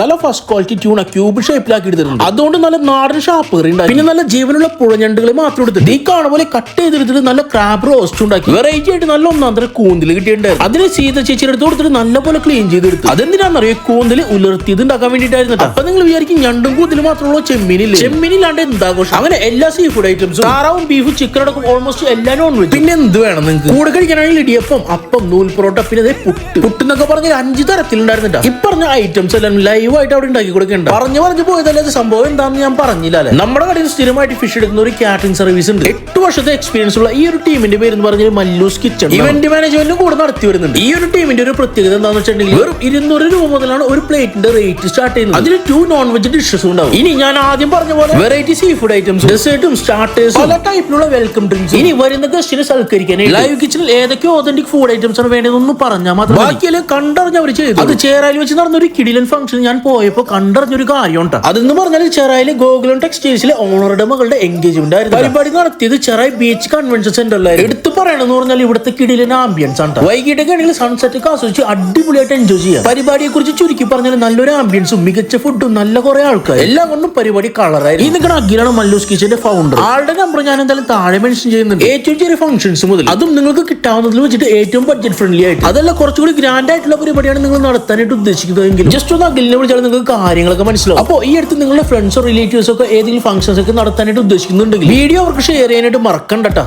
നല്ല first quality tuna cube ഷേപ്പിലാക്കി എടുത്തിട്ടുണ്ട്. അതുകൊണ്ട് നല്ല നാടൻ ഷാപ്പ് ഉണ്ടായി പിന്നെ നല്ല ജീവനുള്ള പുഴഞ്ഞണ്ടുകൾ മാത്രം എടുത്തിട്ട് ഈ കാണുന്ന പോലെ കട്ട് ചെയ്തെടുത്തിട്ട് നല്ല ക്രാബ് റോസ്റ്റ് ഉണ്ടാക്കി. വെറൈറ്റി ആയിട്ട് നല്ല ഒന്നാന്തര കൂന്തൽ കിട്ടിയിട്ടുണ്ടായിരുന്നു അതിന് സീത ചേച്ചിയുടെ അടുത്ത് കൊടുത്തിട്ട് നല്ല പോലെ ക്ലീൻ ചെയ്തെടുത്തു. അതെന്തിനാണെന്നറിയോ കൂന്തൽ ഉലർത്തിയത് ഉണ്ടാക്കാൻ വേണ്ടിയിട്ടായിരുന്നു അപ്പൊ നിങ്ങൾ വിചാരിക്കും ഞണ്ടും കൂന്തലും മാത്രമുള്ള ചെമ്മീനില്ല? ചെമ്മീനില്ലാണ്ട് എന്താഘോഷം അങ്ങനെ എല്ലാ സീ ഫുഡ് ഐറ്റംസും താറാവും ബീഫും ചിക്കൻ അടക്കം ഓൾമോസ്റ്റ് എല്ലാ നോൺ വെജ് പിന്നെ എന്ത് വേണം നിങ്ങൾക്ക് കൂടെ കഴിക്കാനാണെങ്കിൽ ഇടിയപ്പം അപ്പം നൂൽ പൊറോട്ട പിന്നെ പുട്ട് പുട്ട്. എന്നൊക്കെ പറഞ്ഞ അഞ്ച് തരത്തിലുണ്ടായിരുന്നിട്ടാ ഈ പറഞ്ഞ ഐറ്റംസ് എല്ലാം ലൈവ് ആയിട്ട് അവിടെ ഉണ്ടാക്കി കൊടുക്കുന്നുണ്ട് പറഞ്ഞു പറഞ്ഞു പോയതല്ലേ ഇത് സംഭവം എന്താണെന്ന് ഞാൻ പറഞ്ഞില്ല അല്ലേ? നമ്മുടെ കടയിൽ സ്ഥിരമായിട്ട് ഫിഷ് എടുക്കുന്ന ഒരു കാറ്ററിംഗ് സർവീസ് ഉണ്ട്. എട്ട് വർഷത്തെ എക്സ്പീരിയൻസ് ഉള്ള ഈ ഒരു ടീമിന്റെ പേര് എന്ന് പറഞ്ഞാൽ മല്ലൂസ് കിച്ചൺ ഇവന്റ് മാനേജ്മെന്റും കൂടെ നടത്തി വരുന്നുണ്ട്. ഈ ഒരു ടീമിന്റെ ഒരു പ്രത്യേകത എന്താണെന്ന് വെച്ചിട്ടുണ്ടെങ്കിൽ വെറും ഇരുന്നൂറ് രൂപ മുതലാണ് ഒരു പ്ലേറ്റിന്റെ റേറ്റ് സ്റ്റാർട്ട് ചെയ്യുന്നത്. അതിൽ ടു നോൺ വെജ് ഡിഷസ് ഉണ്ടാവും. ഇനി ഞാൻ ആദ്യം പറഞ്ഞ പോലെ വെറൈറ്റി സീ ഫുഡ് ഐറ്റംസ് ഡെസേർട്ടും സ്റ്റാർട്ടേഴ്സും പല ടൈപ്പിലുള്ള വെൽക്കം ഡ്രിങ്ക്സ് ഇനി വരുന്ന ഗസ്റ്റിനെ സൽക്കരിക്കാൻ ലൈവ് കിച്ചണിൽ ഏതൊക്കെ ഓതന്റിക് ഫുഡ് ഐറ്റംസ് ആണ് വേണ്ടതെന്ന് പറഞ്ഞാൽ മാത്രം ബാക്കിയെല്ലാം കണ്ടറിഞ്ഞവർ ചെയ്തു അത് ചേറായിൽ വെച്ച് നടന്ന ഒരു കിടിലൻ ഫംഗ്ഷൻ ഞാൻ പോയപ്പോ കണ്ടറിഞ്ഞൊരു കാര്യം ഉണ്ട് അതെന്ന് പറഞ്ഞാൽ ചെറായിലെ ഗോകുലം ടെക്സ്റ്റൈൽസിലെ ഓണറുടെ മകളുടെ എൻഗേജ്മെന്റ് ആയിരുന്നു. പരിപാടി നടത്തിയത് ചെറായി ബീച്ച് കൺവെൻഷൻ സെന്ററിലായിരുന്നു എടുത്തു പറയണമെന്ന് പറഞ്ഞാൽ ഇവിടുത്തെ കിടിലൻ ആംബിയൻസ് ആണ് വൈകിട്ട് വൈകിട്ടൊക്കെ ആണെങ്കിൽ സൺസെറ്റ് ഒക്കെ ആസ്വദിച്ച് അടിപൊളിയായിട്ട് എൻജോയ് ചെയ്യാം. പരിപാടിയെ കുറിച്ച് ചുരുക്കി പറഞ്ഞാൽ നല്ലൊരു ആംബിയൻസും മികച്ച ഫുഡും നല്ല കുറെ ആൾക്കാർ എല്ലാം കൊണ്ടും പരിപാടി കളറായി ഈ നിൽക്കുന്ന അഖിലാണ് മല്ലൂസ് കിച്ചന്റെ ഫൗണ്ടർ ആളുടെ നമ്പർ ഞാൻ എന്തായാലും താഴെ മെൻഷൻ ചെയ്യുന്നുണ്ട്. ഏറ്റവും ചെറിയ ഫംഗ്ഷൻസ് മുതൽ അതും നിങ്ങൾക്ക് കിട്ടാവുന്നതിൽ വെച്ചിട്ട് ഏറ്റവും ബഡ്ജറ്റ് ഫ്രണ്ട്ലി ആയിട്ട്. അതല്ല കുറച്ചുകൂടി ഗ്രാൻഡ് ആയിട്ടുള്ള പരിപാടിയാണ് നിങ്ങൾ നടത്താനായിട്ട് ഉദ്ദേശിക്കുന്നതെങ്കിൽ ജസ്റ്റ് ഒന്ന് അഖിലിനെ വിളിച്ചാൽ നിങ്ങൾക്ക് കാര്യങ്ങളൊക്കെ മനസ്സിലാവും. അപ്പോൾ ഈ അടുത്ത് നിങ്ങളുടെ ഫ്രണ്ട്സോ റിലേറ്റീവ്സോ ഒക്കെ ഏതെങ്കിലും ഫംഗ്ഷൻസ് ഒക്കെ നടത്താനായിട്ട് ഉദ്ദേശിക്കുന്നുണ്ടെങ്കിൽ വീഡിയോ അവർക്ക് ഷെയർ ചെയ്യാനായിട്ട് മറക്കണ്ടട്ടാ